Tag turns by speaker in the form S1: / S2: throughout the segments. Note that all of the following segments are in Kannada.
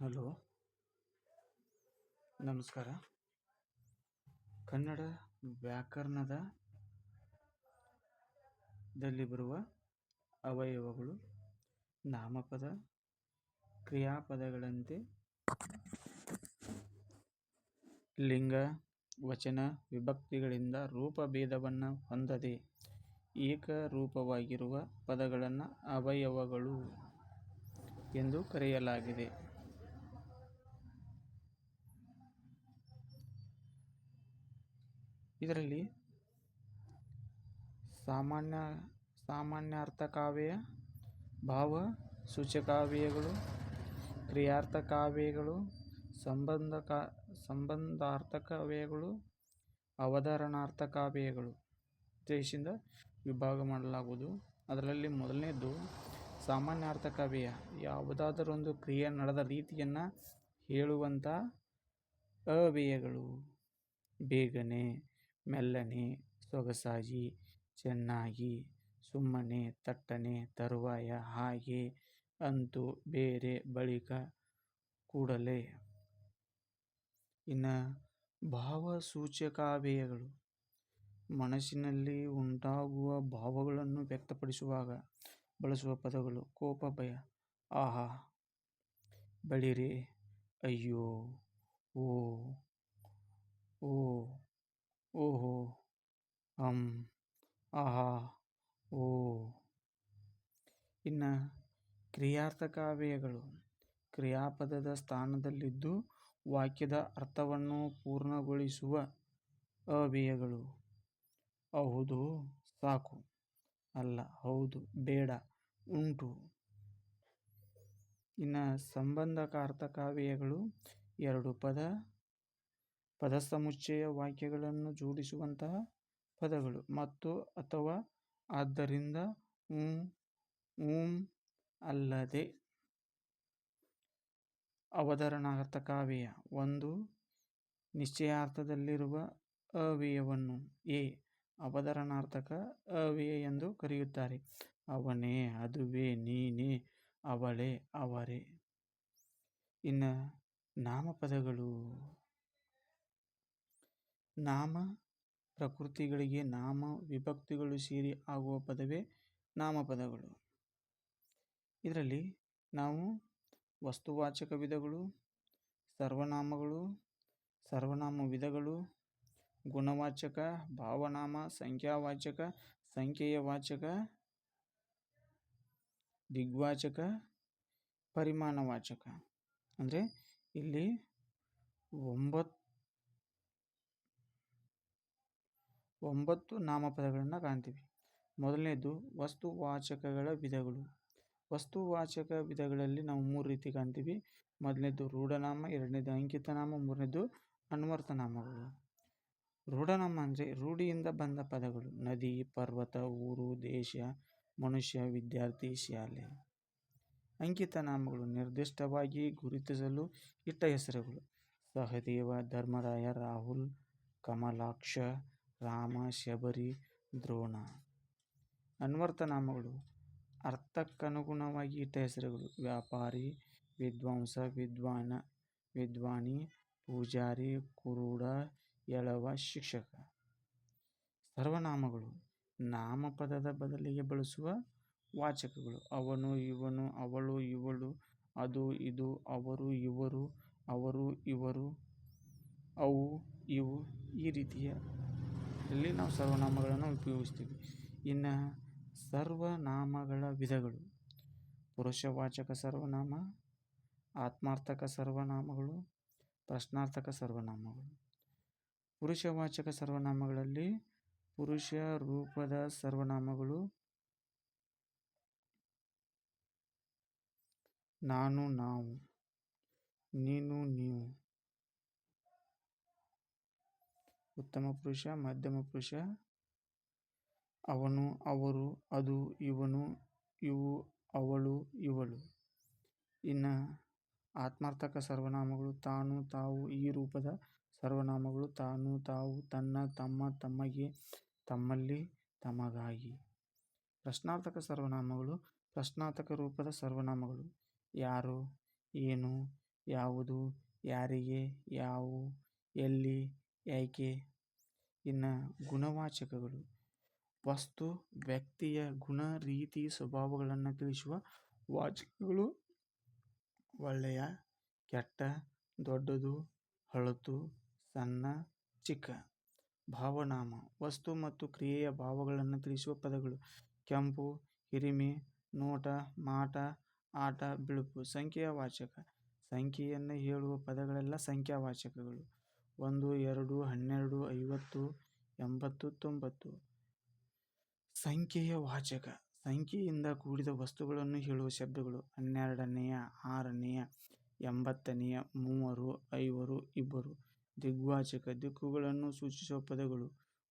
S1: ಹಲೋ. ನಮಸ್ಕಾರ. ಕನ್ನಡ ವ್ಯಾಕರಣದ ದಲ್ಲಿ ಬರುವ ಅವಯವಗಳು ನಾಮಪದ, ಕ್ರಿಯಾಪದಗಳಂತೆ ಲಿಂಗ, ವಚನ, ವಿಭಕ್ತಿಗಳಿಂದ ರೂಪಭೇದವನ್ನು ಹೊಂದದೆ ಏಕರೂಪವಾಗಿರುವ ಪದಗಳನ್ನು ಅವಯವಗಳು ಎಂದು ಕರೆಯಲಾಗಿದೆ. ಇದರಲ್ಲಿ ಸಾಮಾನ್ಯ, ಸಾಮಾನ್ಯಾರ್ಥಕಾವ್ಯ, ಭಾವ ಸೂಚಕಾವ್ಯಯಗಳು ಕ್ರಿಯಾರ್ಥಕಾವ್ಯಗಳು, ಸಂಬಂಧಕ, ಸಂಬಂಧಾರ್ಥಕಾವ್ಯಗಳು, ಅವಧಾರಣಾರ್ಥಕಾವ್ಯಗಳು. ಉದ್ದೇಶದಿಂದ ವಿಭಾಗ ಮಾಡಲಾಗುವುದು. ಅದರಲ್ಲಿ ಮೊದಲನೇದು, ಸಾಮಾನ್ಯಾರ್ಥಕಾವ್ಯ. ಯಾವುದಾದರೊಂದು ಕ್ರಿಯೆ ನಡೆದ ರೀತಿಯನ್ನು ಹೇಳುವಂಥ ಅವ್ಯಯಗಳು. ಬೇಗನೆ. ಮೆಲ್ಲನೆ, ಸೊಗಸಾಗಿ, ಚೆನ್ನಾಗಿ, ಸುಮ್ಮನೆ, ತಟ್ಟನೆ, ತರುವಾಯ, ಹಾಗೆ ಅಂತೂ ಬೇರೆ ಬಳಿಕ ಕೂಡಲೇ. ಇನ್ನು ಭಾವಸೂಚಕಾವ್ಯಯಗಳು ಮನಸ್ಸಿನಲ್ಲಿ ಉಂಟಾಗುವ ಭಾವಗಳನ್ನು ವ್ಯಕ್ತಪಡಿಸುವಾಗ ಬಳಸುವ ಪದಗಳು ಕೋಪ, ಭಯ, ಆಹಾ, ಬಳಿರೆ, ಅಯ್ಯೋ, ಓ ಓ ಹಂ ಆಹಾ. ಓ. ಇನ್ನು ಕ್ರಿಯಾರ್ಥಕಾವ್ಯಗಳು ಕ್ರಿಯಾಪದದ ಸ್ಥಾನದಲ್ಲಿದ್ದು ವಾಕ್ಯದ ಅರ್ಥವನ್ನು ಪೂರ್ಣಗೊಳಿಸುವ ಅವ್ಯಯಗಳು ಹೌದು, ಸಾಕು. ಅಲ್ಲ, ಹೌದು, ಬೇಡ, ಉಂಟು. ಇನ್ನು ಸಂಬಂಧಕಾರ್ಥಕಾವ್ಯಗಳು ಎರಡು ಪದ. ಪದಸಮುಚ್ಚಯ ವಾಕ್ಯಗಳನ್ನು ಜೋಡಿಸುವಂತಹ ಪದಗಳು ಮತ್ತು ಅಥವಾ ಆದ್ದರಿಂದ ಊಂ ಊಂ ಅಲ್ಲದೆ. ಅವಧರಣಾರ್ಥಕಾವ್ಯ ಒಂದು, ನಿಶ್ಚಯಾರ್ಥದಲ್ಲಿರುವ ಅವ್ಯಯವನ್ನು ಎ, ಅವಧರಣಾರ್ಥಕ ಅವ್ಯಯ ಎಂದು ಕರೆಯುತ್ತಾರೆ. ಅವನೇ, ಅದುವೇ, ನೀನೇ, ಅವಳೇ, ಅವರೇ. ಇನ್ನು ನಾಮಪದಗಳು. ನಾಮ ಪ್ರಕೃತಿಗಳಿಗೆ ನಾಮ ವಿಭಕ್ತಿಗಳು ಸೇರಿ ಆಗುವ ಪದವೇ ನಾಮಪದಗಳು. ಇದರಲ್ಲಿ ನಾವು ವಸ್ತುವಾಚಕ ವಿಧಗಳು, ಸರ್ವನಾಮಗಳು, ಸರ್ವನಾಮ ವಿಧಗಳು, ಗುಣವಾಚಕ, ಭಾವನಾಮ, ಸಂಖ್ಯಾವಾಚಕ ಸಂಖ್ಯೆಯ ವಾಚಕ ದಿಗ್ವಾಚಕ, ಪರಿಮಾಣವಾಚಕ. ಅಂದರೆ ಇಲ್ಲಿ ಒಂಬತ್ತು ಒಂಬತ್ತು ನಾಮಪದಗಳನ್ನು ಕಾಣ್ತೀವಿ. ಮೊದಲನೇದು ವಸ್ತುವಾಚಕಗಳ ವಿಧಗಳು. ವಸ್ತುವಾಚಕ ವಿಧಗಳಲ್ಲಿ ನಾವು ಮೂರು ರೀತಿ ಕಾಣ್ತೀವಿ. ಮೊದಲನೇದು ರೂಢನಾಮ, ಎರಡನೇದು ಅಂಕಿತನಾಮ, ಮೂರನೇದು ಅನ್ವರ್ಥನಾಮಗಳು ರೂಢನಾಮ ಅಂದರೆ ರೂಢಿಯಿಂದ ಬಂದ ಪದಗಳು. ನದಿ, ಪರ್ವತ, ಊರು, ದೇಶ, ಮನುಷ್ಯ, ವಿದ್ಯಾರ್ಥಿ, ಶಾಲೆ. ಅಂಕಿತ ನಾಮಗಳು ನಿರ್ದಿಷ್ಟವಾಗಿ ಗುರುತಿಸಲು ಇಟ್ಟ ಹೆಸರುಗಳು. ಸಹದೇವ, ಧರ್ಮರಾಯ, ರಾಹುಲ್, ಕಮಲಾಕ್ಷ ರಾಮ ಶಬರಿ ದ್ರೋಣ. ಅನ್ವರ್ಥನಾಮಗಳು ಅರ್ಥಕ್ಕನುಗುಣವಾಗಿ ಇಟ್ಟ ಹೆಸರುಗಳು. ವ್ಯಾಪಾರಿ, ವಿದ್ವಾಂಸ, ವಿದ್ವಾನ, ವಿದ್ವಾನಿ, ಪೂಜಾರಿ, ಕುರುಡ, ಎಳವ, ಶಿಕ್ಷಕ. ಸರ್ವನಾಮಗಳು. ನಾಮಪದದ ಬದಲಿಗೆ ಬಳಸುವ ವಾಚಕಗಳು. ಅವನು, ಇವನು, ಅವಳು, ಇವಳು, ಅದು, ಇದು, ಅವರು, ಇವರು ಅವರು, ಇವರು, ಅವು, ಇವು ಈ ರೀತಿಯ ಇಲ್ಲಿ ನಾವು ಸರ್ವನಾಮಗಳನ್ನು ಉಪಯೋಗಿಸ್ತೀವಿ. ಇನ್ನು ಸರ್ವನಾಮಗಳ ವಿಧಗಳು. ಪುರುಷವಾಚಕ ಸರ್ವನಾಮ, ಆತ್ಮಾರ್ಥಕ ಸರ್ವನಾಮಗಳು, ಪ್ರಶ್ನಾರ್ಥಕ ಸರ್ವನಾಮಗಳು. ಪುರುಷವಾಚಕ ಸರ್ವನಾಮಗಳಲ್ಲಿ ಪುರುಷ ರೂಪದ ಸರ್ವನಾಮಗಳು ನಾನು, ನಾವು, ನೀನು, ನೀವು. ಉತ್ತಮ ಪುರುಷ, ಮಧ್ಯಮ ಪುರುಷ. ಅವನು, ಅವರು, ಅದು, ಇವನು, ಇವು, ಅವಳು, ಇವಳು. ಇನ್ನು ಆತ್ಮಾರ್ಥಕ ಸರ್ವನಾಮಗಳು ತಾನು, ತಾವು, ಈ ರೂಪದ ಸರ್ವನಾಮಗಳು ತಾನು, ತಾವು, ತನ್ನ, ತಮ್ಮ, ತಮಗೆ, ತಮ್ಮಲ್ಲಿ, ತಮಗಾಗಿ. ಪ್ರಶ್ನಾರ್ಥಕ ಸರ್ವನಾಮಗಳು ಪ್ರಶ್ನಾರ್ಥಕ ರೂಪದ ಸರ್ವನಾಮಗಳು. ಯಾರು, ಏನು, ಯಾವುದು, ಯಾರಿಗೆ, ಯಾವು, ಎಲ್ಲಿ ಯಾಕೆ ಇನ್ನು ಗುಣವಾಚಕಗಳು. ವಸ್ತು, ವ್ಯಕ್ತಿಯ ಗುಣ, ರೀತಿ, ಸ್ವಭಾವಗಳನ್ನು ತಿಳಿಸುವ ವಾಚಕಗಳು ಒಳ್ಳೆಯ, ಕೆಟ್ಟ, ದೊಡ್ಡದು, ಹಳತು, ಸಣ್ಣ, ಚಿಕ್ಕ. ಭಾವನಾಮ, ವಸ್ತು ಮತ್ತು ಕ್ರಿಯೆಯ ಭಾವಗಳನ್ನು ತಿಳಿಸುವ ಪದಗಳು. ಕೆಂಪು, ಹಿರಿಮೆ, ನೋಟ, ಮಾಟ, ಆಟ, ಬಿಳುಪು ಸಂಖ್ಯೆಯ ವಾಚಕ ಸಂಖ್ಯೆಯನ್ನು ಹೇಳುವ ಪದಗಳೆಲ್ಲ ಸಂಖ್ಯಾವಾಚಕಗಳು. ಒಂದು, ಎರಡು, ಹನ್ನೆರಡು, ಐವತ್ತು ಎಂಬತ್ತು ತೊಂಬತ್ತು ಸಂಖ್ಯೆಯ ವಾಚಕ. ಸಂಖ್ಯೆಯಿಂದ ಕೂಡಿದ ವಸ್ತುಗಳನ್ನು ಹೇಳುವ ಶಬ್ದಗಳು. ಹನ್ನೆರಡನೆಯ, ಆರನೆಯ, ಎಂಬತ್ತನೆಯ, ಮೂವರು, ಐವರು, ಇಬ್ಬರು. ದಿಗ್ವಾಚಕ. ದಿಕ್ಕುಗಳನ್ನು ಸೂಚಿಸುವ ಪದಗಳು.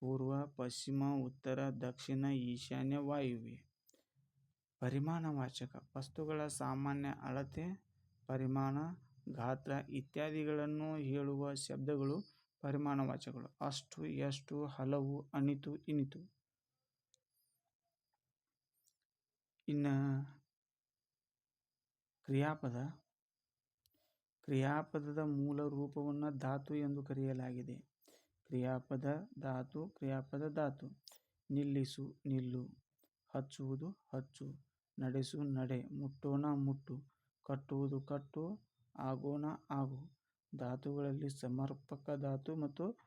S1: ಪೂರ್ವ, ಪಶ್ಚಿಮ, ಉತ್ತರ, ದಕ್ಷಿಣ, ಈಶಾನ್ಯ, ವಾಯುವ್ಯ. ಪರಿಮಾಣವಾಚಕ. ವಸ್ತುಗಳ ಸಾಮಾನ್ಯ ಅಳತೆ, ಪರಿಮಾಣ ಗಾತ್ರ ಇತ್ಯಾದಿಗಳನ್ನು ಹೇಳುವ ಶಬ್ದಗಳು ಪರಿಮಾಣವಾಚಕಗಳು. ಅಷ್ಟು, ಎಷ್ಟು, ಹಲವು, ಅನಿತು, ಇನಿತು. ಇನ್ನು ಕ್ರಿಯಾಪದ. ಕ್ರಿಯಾಪದದ ಮೂಲ ರೂಪವನ್ನು ಧಾತು ಎಂದು ಕರೆಯಲಾಗಿದೆ. ಕ್ರಿಯಾಪದ ಧಾತು ಕ್ರಿಯಾಪದ ಧಾತು. ನಿಲ್ಲಿಸು, ನಿಲ್ಲು. ಹಚ್ಚುವುದು ಹಚ್ಚು. ನಡೆಸು, ನಡೆ. ಮುಟ್ಟೋಣ, ಮುಟ್ಟು. ಕಟ್ಟುವುದು ಕಟ್ಟು. ಆಗೋಣ, ಆಗು. ಧಾತುಗಳಲ್ಲಿ ಸಮರ್ಪಕ ಧಾತು ಮತ್ತು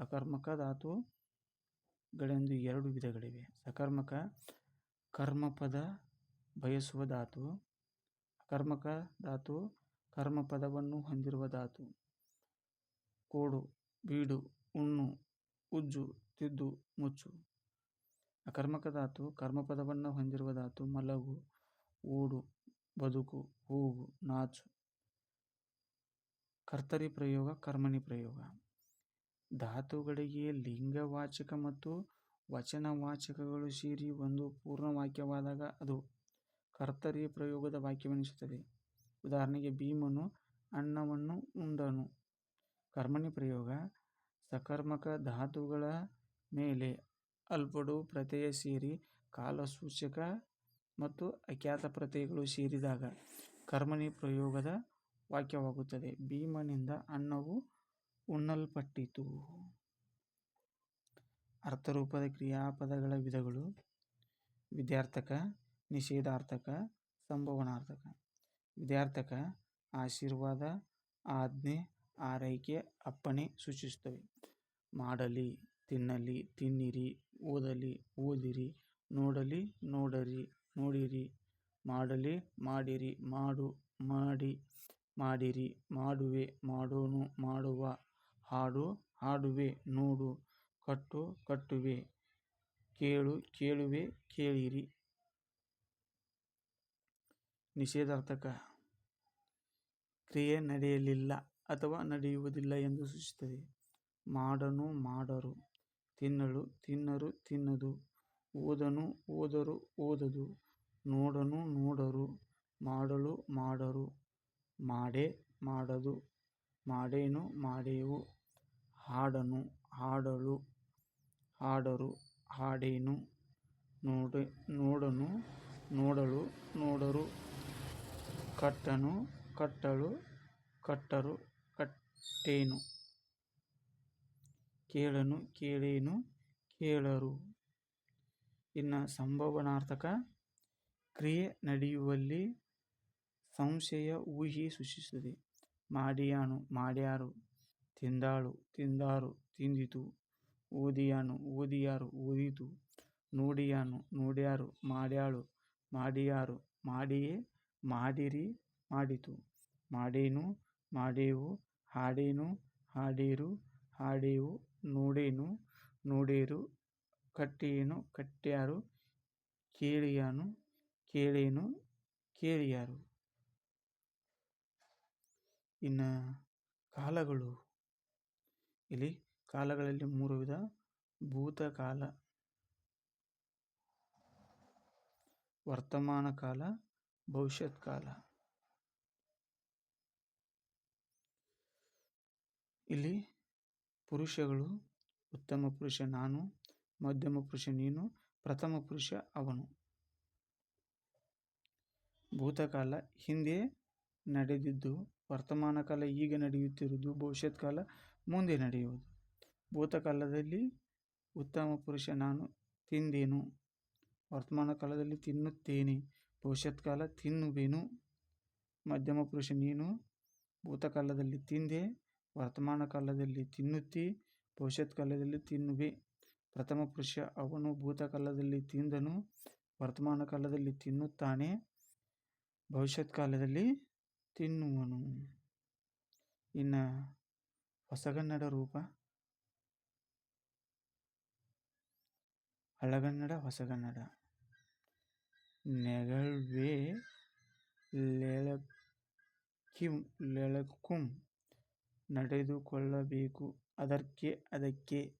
S1: ಅಕರ್ಮಕ ಧಾತುಗಳೆಂದು ಎರಡು ವಿಧಗಳಿವೆ. ಸಕರ್ಮಕ, ಕರ್ಮಪದ ಬಯಸುವ ಧಾತು. ಅಕರ್ಮಕ ಧಾತು, ಕರ್ಮಪದವನ್ನು ಹೊಂದಿರುವ ಧಾತು. ಕೋಡು, ಬೀಡು, ಉಣ್ಣು, ಉಜ್ಜು, ತಿದ್ದು, ಮುಚ್ಚು. ಅಕರ್ಮಕ ಧಾತು, ಕರ್ಮಪದವನ್ನು ಹೊಂದಿರುವ ಧಾತು ಮಲಗು, ಓಡು, ಬದುಕು, ಹೋಗು, ನಾಚು. ಕರ್ತರಿ ಪ್ರಯೋಗ, ಕರ್ಮಣಿ ಪ್ರಯೋಗ. ಧಾತುಗಳಿಗೆ ಲಿಂಗವಾಚಕ ಮತ್ತು ವಚನವಾಚಕಗಳು ಸೇರಿ ಒಂದು ಪೂರ್ಣ ವಾಕ್ಯವಾದಾಗ ಅದು ಕರ್ತರಿ ಪ್ರಯೋಗದ ವಾಕ್ಯವೆನಿಸುತ್ತದೆ. ಉದಾಹರಣೆಗೆ ಭೀಮನು ಅನ್ನವನ್ನು ಉಂಡನು. ಕರ್ಮಣಿ ಪ್ರಯೋಗ, ಸಕರ್ಮಕ ಧಾತುಗಳ ಮೇಲೆ ಅಲ್ಪಡು ಪ್ರತ್ಯಯ ಸೇರಿ ಕಾಲಸೂಚಕ ಮತ್ತು ಅಖ್ಯಾತ ಪ್ರತ್ಯಯಗಳು ಸೇರಿದಾಗ ಕರ್ಮಣಿ ಪ್ರಯೋಗದ ವಾಕ್ಯವಾಗುತ್ತದೆ. ಭೀಮನಿಂದ ಅನ್ನವು ಉಣ್ಣಲ್ಪಟ್ಟಿತು. ಅರ್ಥರೂಪದ ಕ್ರಿಯಾಪದಗಳ ವಿಧಗಳು. ವಿದ್ಯಾರ್ಥಕ, ನಿಷೇಧಾರ್ಥಕ, ಸಂಭವನಾರ್ಥಕ. ವಿದ್ಯಾರ್ಥಕ, ಆಶೀರ್ವಾದ, ಆಜ್ಞೆ, ಆರೈಕೆ, ಅಪ್ಪಣೆ ಸೂಚಿಸುತ್ತವೆ. ಮಾಡಲಿ, ತಿನ್ನಲಿ, ತಿನ್ನಿರಿ, ಓದಲಿ, ಓದಿರಿ, ನೋಡಲಿ, ನೋಡರಿ, ನೋಡಿರಿ. ಮಾಡಲಿ, ಮಾಡಿರಿ, ಮಾಡು, ಮಾಡಿ. ಮಾಡಿರಿ, ಮಾಡುವೆ ಮಾಡೋನು ಮಾಡುವ, ಹಾಡು, ಹಾಡುವೆ, ನೋಡು, ಕಟ್ಟು, ಕಟ್ಟುವೆ, ಕೇಳು, ಕೇಳುವೆ, ಕೇಳಿರಿ. ನಿಷೇಧಾರ್ಥಕ, ಕ್ರಿಯೆ ನಡೆಯಲಿಲ್ಲ ಅಥವಾ ನಡೆಯುವುದಿಲ್ಲ ಎಂದು ಸೂಚಿಸುತ್ತದೆ. ಮಾಡನು ಮಾಡರು, ತಿನ್ನಲು ತಿನ್ನರು ತಿನ್ನದು, ಓದನು ಓದರು ಓದದು, ನೋಡನು ನೋಡರು, ಮಾಡಲು ಮಾಡರು. ಮಾಡೇ ಮಾಡದು, ಮಾಡೇನು ಮಾಡೆವು, ಹಾಡನು ಹಾಡಲು, ಹಾಡರು ಹಾಡೇನು, ನೋಡೆ ನೋಡನು ನೋಡಲು ನೋಡರು, ಕಟ್ಟನು ಕಟ್ಟಳು ಕಟ್ಟರು ಕಟ್ಟೇನು, ಕೇಳನು ಕೇಳೇನು ಕೇಳರು. ಇನ್ನು ಸಂಭವನಾರ್ಥಕ ಕ್ರಿಯೆ ನಡೆಯುವಲ್ಲಿ ಸಂಶಯ ಊಹಿ ಸೃಷ್ಟಿಸುತ್ತದೆ. ಮಾಡಿಯಾನು, ಮಾಡ್ಯಾರು, ತಿಂದಾಳು, ತಿಂದಾರು, ತಿಂದಿತು, ಓದಿಯಾನು, ಓದಿಯಾರು, ಓದಿತು, ನೋಡಿಯಾನು, ನೋಡ್ಯಾರು, ಮಾಡ್ಯಾಳು, ಮಾಡಿಯಾರು, ಮಾಡಿಯೇ, ಮಾಡಿರಿ, ಮಾಡಿತು, ಮಾಡೇನು, ಮಾಡೇವು, ಹಾಡೇನು, ಹಾಡೇರು, ಹಾಡೇವು, ನೋಡೇನು, ನೋಡೇರು, ಕಟ್ಟೇನು, ಕಟ್ಟ್ಯಾರು, ಕೇಳಿಯಾನು, ಕೇಳೇನು, ಕೇಳಿಯಾರು. ಇನ್ನು ಕಾಲಗಳು ಇಲ್ಲಿ ಕಾಲಗಳಲ್ಲಿ ಮೂರು ವಿಧ. ಭೂತಕಾಲ, ವರ್ತಮಾನ ಕಾಲ, ಭವಿಷ್ಯತ್ ಕಾಲ. ಇಲ್ಲಿ ಪುರುಷಗಳು, ಉತ್ತಮ ಪುರುಷ ನಾನು, ಮಧ್ಯಮ ಪುರುಷ ನೀನು, ಪ್ರಥಮ ಪುರುಷ ಅವನು. ಭೂತಕಾಲ ಹಿಂದೆ ನಡೆದಿದ್ದು, ವರ್ತಮಾನ ಕಾಲ ಈಗ ನಡೆಯುತ್ತಿರುವುದು ಭವಿಷ್ಯತ್ ಕಾಲ ಮುಂದೆ ನಡೆಯುವುದು. ಭೂತಕಾಲದಲ್ಲಿ ಉತ್ತಮ ಪುರುಷ ನಾನು ತಿಂದೇನು, ವರ್ತಮಾನ ಕಾಲದಲ್ಲಿ ತಿನ್ನುತ್ತೇನೆ ಭವಿಷ್ಯತ್ ಕಾಲ ತಿನ್ನುವೆನು. ಮಧ್ಯಮ ಪುರುಷ ನೀನು ಭೂತಕಾಲದಲ್ಲಿ ತಿಂದೆ, ವರ್ತಮಾನ ಕಾಲದಲ್ಲಿ ತಿನ್ನುತ್ತಿ ಭವಿಷ್ಯತ್ ಕಾಲದಲ್ಲಿ ತಿನ್ನುವೆ. ಪ್ರಥಮ ಪುರುಷ ಅವನು ಭೂತಕಾಲದಲ್ಲಿ ತಿಂದನು, ವರ್ತಮಾನ ಕಾಲದಲ್ಲಿ ತಿನ್ನುತ್ತಾನೆ ಭವಿಷ್ಯತ್ ಕಾಲದಲ್ಲಿ ತಿನ್ನುವನು. ಇನ್ನು ಹೊಸಗನ್ನಡ ರೂಪ? ಹಳಗನ್ನಡ, ಹೊಸಗನ್ನಡ? ನೆಗಳ್ವೆ ಲೆಳಕಿಂ ಲೆಳಕುಂ ನಡೆದುಕೊಳ್ಳಬೇಕು. ಅದಕ್ಕೆ ಅದಕ್ಕೆ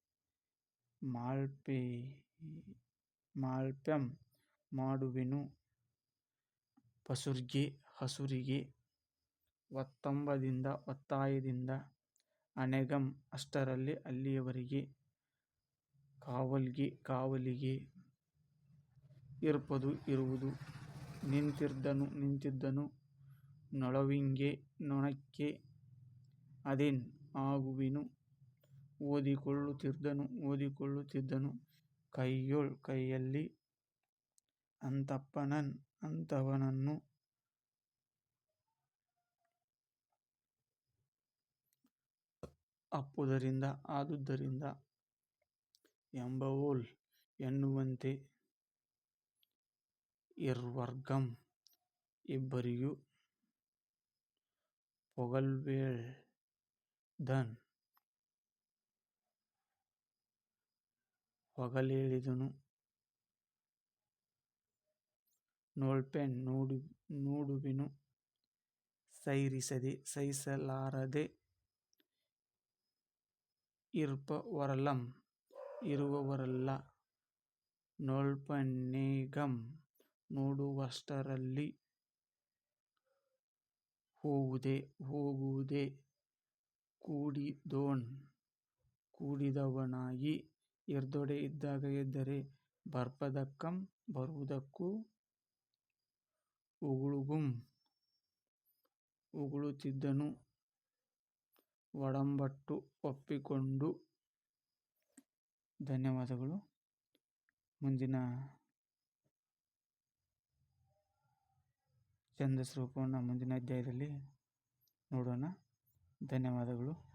S1: ಮಾಲ್ಪೆ ಮಾಲ್ಪಂ ಮಾಡುವೆನು. ಪಸುರ್ಗೆ, ಹಸುರಿಗೆ ಒತ್ತಂಬದಿಂದ ಒತ್ತಾಯದಿಂದ ಅನೆಗಂ ಅಷ್ಟರಲ್ಲಿ ಅಲ್ಲಿಯವರೆಗೆ ಕಾವಲ್ಗೆ ಕಾವಲಿಗೆ ಇರ್ಪದು ಇರುವುದು. ನಿಂತಿರ್ದನು ನಿಂತಿದ್ದನು ನೊಳವಿಂಗೆ ನೊಣಕ್ಕೆ ಅದೇನ್ ಆಗುವಿನು? ಓದಿಕೊಳ್ಳುತ್ತಿದ್ದನು ಓದಿಕೊಳ್ಳುತ್ತಿದ್ದನು. ಕೈಯೊಳ್ ಕೈಯಲ್ಲಿ ಅಂತಪ್ಪನನ್ ಅಂತವನನ್ನು ಅಪ್ಪುದರಿಂದ ಆದುದರಿಂದ ಎಂಬವೋಲ್ ಎನ್ನುವಂತೆ ಇರ್ವರ್ಗಂ ಇಬ್ಬರಿಗೂ ಪೊಗಲ್ವೇಳ್ದನ್ ಹೊಗಲೇಳಿದನು. ನೋಳ್ಪೆನ್ ನೋಡು ನೋಡುವಿನು. ಸೈರಿಸದೆ ಸಹಿಸಲಾರದೆ ಇರ್ಪವರಲಂ ಇರುವವರಲ್ಲ. ನೋಳ್ಪನೇಗಂ ನೋಡುವಷ್ಟರಲ್ಲಿ ಹೋವುದೆ, ಹೋಗುವುದೇ. ಕೂಡಿದೋನ್, ಕೂಡಿದವನಾಗಿ ಎರ್ದೊಡೆ ಇದ್ದಾಗ ಎದ್ದರೆ ಬರ್ಪದಕ್ಕಂ ಬರುವುದಕ್ಕೂ ಉಗುಳುಗುಂ, ಉಗುಳುತ್ತಿದ್ದನು. ಒಡಂಬಟ್ಟು ಒಪ್ಪಿಕೊಂಡು. ಧನ್ಯವಾದಗಳು. ಮುಂದಿನ ಛಂದಸ್ ರೂಪವನ್ನು ಮುಂದಿನ ಅಧ್ಯಾಯದಲ್ಲಿ ನೋಡೋಣ. ಧನ್ಯವಾದಗಳು.